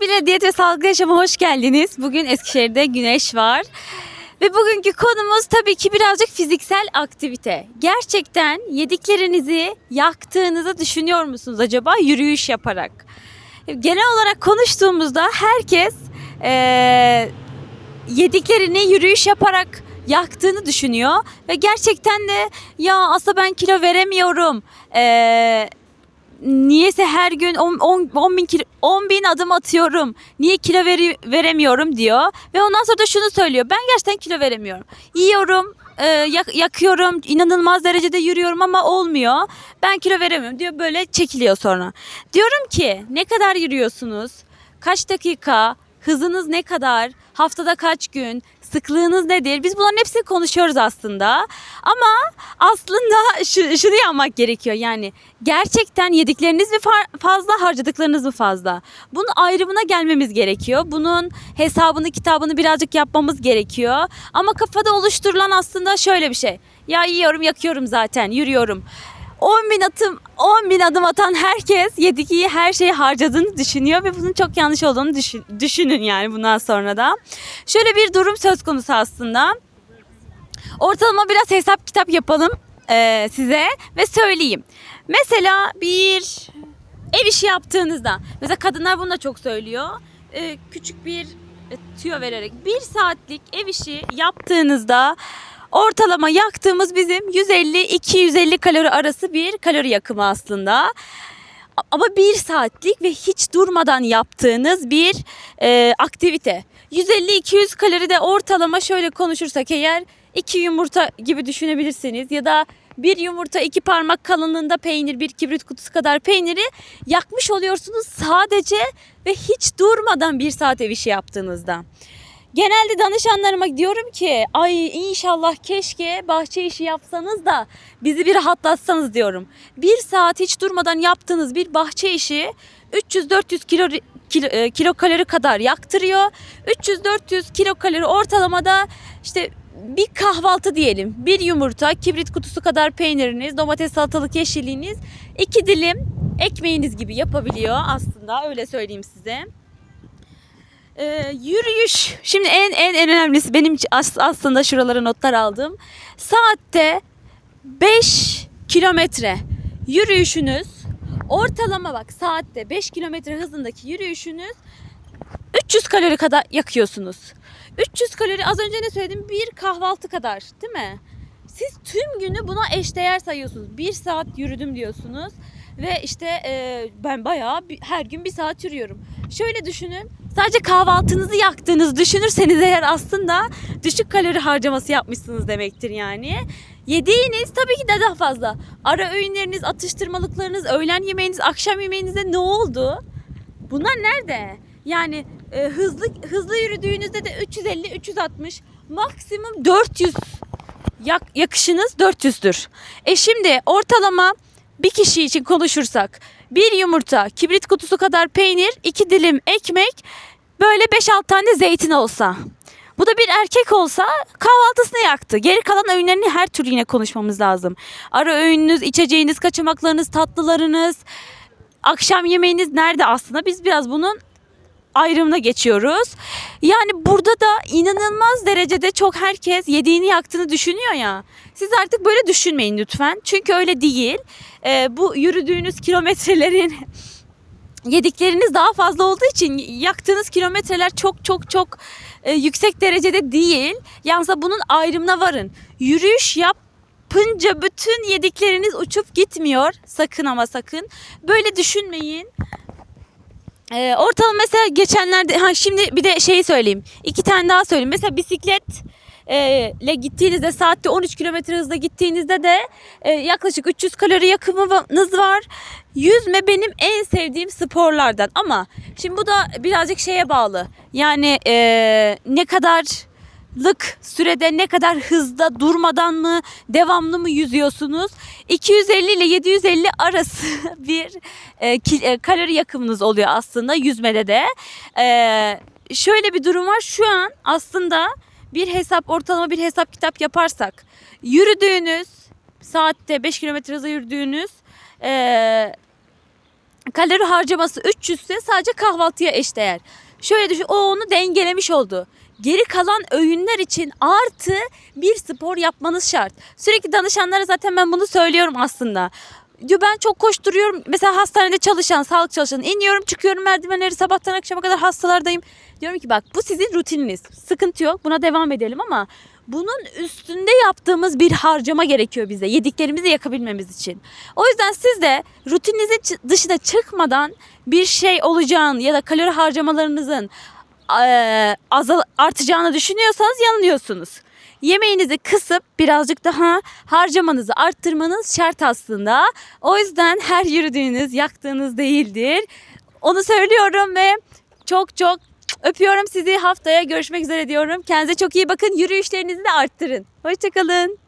Bile Diyet ve Sağlıklı Yaşam'a hoş geldiniz. Bugün Eskişehir'de güneş var. Ve bugünkü konumuz tabii ki birazcık fiziksel aktivite. Gerçekten yediklerinizi yaktığınızı düşünüyor musunuz acaba yürüyüş yaparak? Genel olarak konuştuğumuzda herkes eee, yediklerini yürüyüş yaparak yaktığını düşünüyor. Ve gerçekten de ya aslında ben kilo veremiyorum. Eee niyeyse her gün 10, bin, kilo, 10 bin adım atıyorum. Niye kilo veri- veremiyorum diyor. Ve ondan sonra da şunu söylüyor. Ben gerçekten kilo veremiyorum. Yiyorum, e, yak- yakıyorum, inanılmaz derecede yürüyorum ama olmuyor. Ben kilo veremiyorum diyor. Böyle çekiliyor sonra. Diyorum ki ne kadar yürüyorsunuz? Kaç dakika? Hızınız ne kadar? Haftada kaç gün? Sıklığınız nedir? Biz bunların hepsini konuşuyoruz aslında. Ama aslında şu, şunu yapmak gerekiyor. Yani gerçekten yedikleriniz mi fa- fazla, harcadıklarınız mı fazla? Bunun ayrımına gelmemiz gerekiyor. Bunun hesabını, kitabını birazcık yapmamız gerekiyor. Ama kafada oluşturulan aslında şöyle bir şey. Ya yiyorum, yakıyorum zaten, yürüyorum. 10 bin atım 10 bin adım atan herkes yediği her şeyi harcadığını düşünüyor ve bunun çok yanlış olduğunu düşün- düşünün yani bundan sonra da. Şöyle bir durum söz konusu aslında. Ortalama biraz hesap kitap yapalım eee, size ve söyleyeyim. Mesela bir ev işi yaptığınızda mesela kadınlar bunu da çok söylüyor. Eee, küçük bir e, tüyo vererek bir saatlik ev işi yaptığınızda ortalama yaktığımız bizim 150-250 kalori arası bir kalori yakımı aslında. Ama bir saatlik ve hiç durmadan yaptığınız bir e, aktivite. 150-200 kalori de ortalama şöyle konuşursak eğer iki yumurta gibi düşünebilirsiniz ya da bir yumurta iki parmak kalınlığında peynir bir kibrit kutusu kadar peyniri yakmış oluyorsunuz sadece ve hiç durmadan bir saat ev işi yaptığınızda. Genelde danışanlarıma diyorum ki ay inşallah keşke bahçe işi yapsanız da bizi bir rahatlatsanız diyorum. Bir saat hiç durmadan yaptığınız bir bahçe işi 300-400 kilo, kilo, e, kilo kalori kadar yaktırıyor. 300-400 kilo kalori ortalamada işte bir kahvaltı diyelim. Bir yumurta, kibrit kutusu kadar peyniriniz, domates salatalık yeşilliğiniz, iki dilim ekmeğiniz gibi yapabiliyor aslında öyle söyleyeyim size. Ee, yürüyüş. Şimdi en en en önemlisi benim aslında şuralara notlar aldım. Saatte 5 kilometre yürüyüşünüz ortalama bak saatte 5 kilometre hızındaki yürüyüşünüz 300 kalori kadar yakıyorsunuz. 300 kalori az önce ne söyledim? Bir kahvaltı kadar değil mi? Siz tüm günü buna eşdeğer sayıyorsunuz. Bir saat yürüdüm diyorsunuz. Ve işte e, ben bayağı bir- her gün bir saat yürüyorum. Şöyle düşünün. Sadece kahvaltınızı yaktığınızı düşünürseniz eğer aslında düşük kalori harcaması yapmışsınız demektir yani. Yediğiniz tabii ki de daha fazla. Ara öğünleriniz, atıştırmalıklarınız, öğlen yemeğiniz, akşam yemeğinizde ne oldu? Bunlar nerede? Yani e, hızlı hızlı yürüdüğünüzde de 350 360 maksimum 400 yak, yakışınız 400'dür. E şimdi ortalama bir kişi için konuşursak bir yumurta, kibrit kutusu kadar peynir, iki dilim ekmek, böyle 5-6 tane zeytin olsa. Bu da bir erkek olsa kahvaltısını yaktı. Geri kalan öğünlerini her türlü yine konuşmamız lazım. Ara öğününüz, içeceğiniz, kaçamaklarınız, tatlılarınız, akşam yemeğiniz nerede aslında? Biz biraz bunun ayrımına geçiyoruz. Yani burada da inanılmaz derecede çok herkes yediğini yaktığını düşünüyor ya. Siz artık böyle düşünmeyin lütfen. Çünkü öyle değil. Ee, bu yürüdüğünüz kilometrelerin yedikleriniz daha fazla olduğu için yaktığınız kilometreler çok çok çok e, yüksek derecede değil. Yalnız bunun ayrımına varın. Yürüyüş yapınca bütün yedikleriniz uçup gitmiyor. Sakın ama sakın. Böyle düşünmeyin. Ee, ortalama mesela geçenlerde ha şimdi bir de şeyi söyleyeyim. İki tane daha söyleyeyim. Mesela bisiklet e, ile gittiğinizde saatte 13 kilometre hızla gittiğinizde de e, yaklaşık 300 kalori yakımınız var. Yüzme benim en sevdiğim sporlardan ama şimdi bu da birazcık şeye bağlı. Yani e, ne kadar lık sürede ne kadar hızda durmadan mı devamlı mı yüzüyorsunuz? 250 ile 750 arası bir e, e, kalori yakımınız oluyor aslında yüzmede de. E, şöyle bir durum var şu an aslında bir hesap ortalama bir hesap kitap yaparsak yürüdüğünüz saatte 5 kilometre hızla yürüdüğünüz e, kalori harcaması 300 ise sadece kahvaltıya eşdeğer. Şöyle düşün o onu dengelemiş oldu. Geri kalan öğünler için artı bir spor yapmanız şart. Sürekli danışanlara zaten ben bunu söylüyorum aslında. Diyor ben çok koşturuyorum. Mesela hastanede çalışan, sağlık çalışanı iniyorum çıkıyorum merdivenleri sabahtan akşama kadar hastalardayım. Diyorum ki bak bu sizin rutininiz. Sıkıntı yok buna devam edelim ama bunun üstünde yaptığımız bir harcama gerekiyor bize. Yediklerimizi yakabilmemiz için. O yüzden siz de rutininizin dışına çıkmadan bir şey olacağını ya da kalori harcamalarınızın azal artacağını düşünüyorsanız yanılıyorsunuz. Yemeğinizi kısıp birazcık daha harcamanızı arttırmanız şart aslında. O yüzden her yürüdüğünüz yaktığınız değildir. Onu söylüyorum ve çok çok öpüyorum sizi. Haftaya görüşmek üzere diyorum. Kendinize çok iyi bakın. Yürüyüşlerinizi de arttırın. Hoşçakalın.